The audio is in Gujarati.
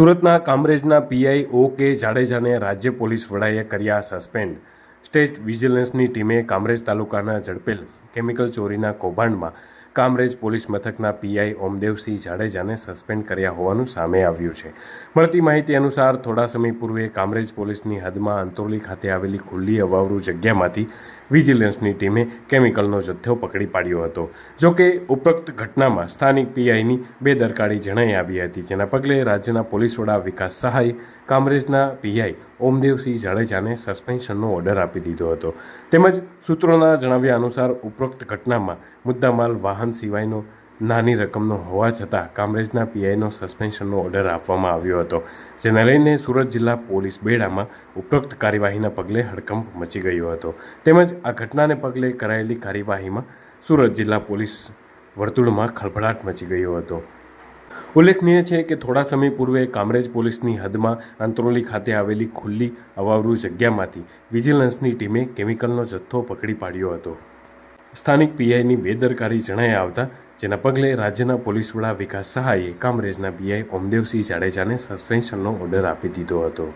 સુરતના કામરેજના પીઆઈ ઓ કે જાડેજાને રાજ્ય પોલીસ વડાએ કર્યા સસ્પેન્ડ. સ્ટેટ વિજિલન્સની ટીમે કામરેજ તાલુકાના ઝડપેલ કેમિકલ ચોરીના કૌભાંડમાં કામરેજ પોલીસ મથકના પીઆઈ ઓમદેવસિંહ જાડેજાને સસ્પેન્ડ કર્યા હોવાનું સામે આવ્યું છે. મળતી માહિતી અનુસાર થોડા સમય પૂર્વે કામરેજ પોલીસની હદમાં અંતરોલી ખાતે આવેલી ખુલ્લી અવાવરૂ જગ્યામાંથી વિજિલન્સની ટીમે કેમિકલનો જથ્થો પકડી પાડ્યો હતો. જોકે ઉપરોક્ત ઘટનામાં સ્થાનિક પીઆઈની બેદરકારી જણાઈ આવી હતી. જેના પગલે રાજ્યના પોલીસ વડા વિકાસ સહાય, કામરેજના પીઆઈ ઓમદેવસિંહ જાડેજાને સસ્પેન્શનનો ઓર્ડર આપી દીધો હતો. તેમજ સૂત્રોના જણાવ્યા અનુસાર ઉપરોક્ત ઘટનામાં મુદ્દામાલ વાહન સિવાયનો નાની રકમનો હોવા છતાં કામરેજના પીઆઈનો સસ્પેન્શનનો ઓર્ડર આપવામાં આવ્યો હતો, જેને લઈને સુરત જિલ્લા પોલીસ બેડામાં ઉપરોક્ત કાર્યવાહીના પગલે હડકંપ મચી ગયો હતો. તેમજ આ ઘટનાને પગલે કરાયેલી કાર્યવાહીમાં સુરત જિલ્લા પોલીસ વર્તુળમાં ખળભળાટ મચી ગયો હતો. ઉલ્લેખનીય છે કે થોડા સમય પૂર્વે કામરેજ પોલીસની હદમાં અંતરોલી ખાતે આવેલી ખુલ્લી અવાવરૂ જગ્યામાંથી વિજિલન્સની ટીમે કેમિકલનો જથ્થો પકડી પાડ્યો હતો. સ્થાનિક પીઆઈની બેદરકારી જણાઈ આવતા, જેના પગલે રાજ્યના પોલીસ વડા વિકાસ સહાયે કામરેજના પીઆઈ ઓમદેવસિંહ જાડેજાને સસ્પેન્શનનો ઓર્ડર આપી દીધો હતો.